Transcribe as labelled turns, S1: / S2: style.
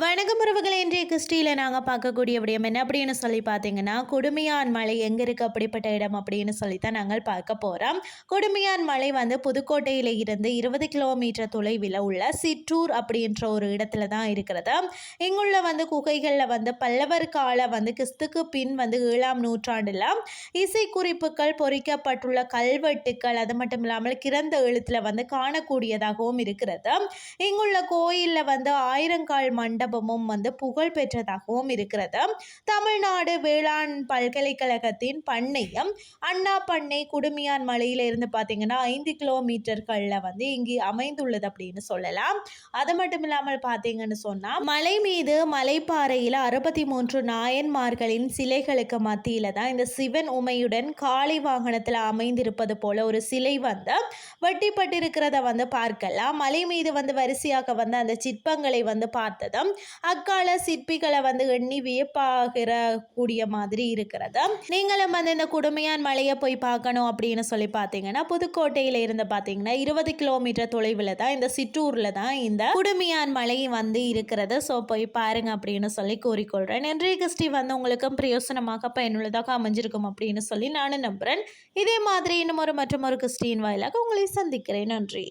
S1: வணக்கம் உறவுகளை இன்றைய கிறிஸ்டியில் நாங்கள் பார்க்கக்கூடிய விடயம் என்ன அப்படின்னு சொல்லி பார்த்தீங்கன்னா கொடுமையான் மலை எங்கே இருக்குது அப்படிப்பட்ட இடம் அப்படின்னு சொல்லி தான் நாங்கள் பார்க்க போகிறோம் கொடுமையான் மலை வந்து புதுக்கோட்டையில் இருந்து இருபது கிலோமீட்டர் தொலைவில் உள்ள சிற்றூர் அப்படின்ற ஒரு இடத்துல தான் இருக்கிறது. இங்குள்ள வந்து குகைகளில் வந்து பல்லவர் கால வந்து கிறிஸ்துக்கு பின் வந்து ஏழாம் நூற்றாண்டில் இசை குறிப்புகள் பொறிக்கப்பட்டுள்ள கல்வெட்டுக்கள் அது மட்டும் இல்லாமல் கிறந்த எழுத்தில் வந்து காணக்கூடியதாகவும் இருக்கிறது. இங்குள்ள கோயிலில் வந்து ஆயிரங்கால் மண்டபம் மண்டபமும் வந்து புகழ் பெற்றதாகவும் இருக்கிறது. தமிழ்நாடு வேளாண் பல்கலைக்கழகத்தின் பண்ணையம் அண்ணா பண்ணை குடுமியான் மலையில இருந்து பார்த்தீங்கன்னா ஐந்து கிலோமீட்டர்களில் வந்து இங்கு அமைந்துள்ளது அப்படின்னு சொல்லலாம். அது மட்டும் இல்லாமல் பார்த்தீங்கன்னு சொன்னால் மலை மீது மலைப்பாறையில் அறுபத்தி மூன்று நாயன்மார்களின் சிலைகளுக்கு மத்தியில் தான் இந்த சிவன் உமையுடன் காளி வாகனத்தில் அமைந்திருப்பது போல ஒரு சிலை வந்து வெட்டிப்பட்டிருக்கிறத வந்து பார்க்கலாம். மலை மீது வந்து வரிசையாக வந்து அந்த சிற்பங்களை வந்து பார்த்ததும் அக்கால சிற்பிகளை வந்து எண்ணி வியப்பாகிற கூடிய மாதிரி இருக்கிறது. நீங்களும் வந்து இந்த குடுமையான் மலையை போய் பார்க்கணும் அப்படின்னு சொல்லி பார்த்தீங்கன்னா புதுக்கோட்டையில் இருந்து பார்த்தீங்கன்னா இருபது கிலோமீட்டர் தொலைவில் தான் இந்த சிற்றூரில் தான் இந்த குடுமையான் மலை வந்து இருக்கிறது. ஸோ போய் பாருங்க அப்படின்னு சொல்லி கூறிக்கொள்கிறேன் இன்றைய கிறிஸ்டி வந்து உங்களுக்கும் பிரயோசனமாக பயனுள்ளதாக அமைஞ்சிருக்கும் அப்படின்னு சொல்லி நானும் நம்புகிறேன் இதே மாதிரி இன்னும் ஒரு மற்றும் ஒரு கிறிஸ்டின் வாயிலாக உங்களை சந்திக்கிறேன். நன்றி.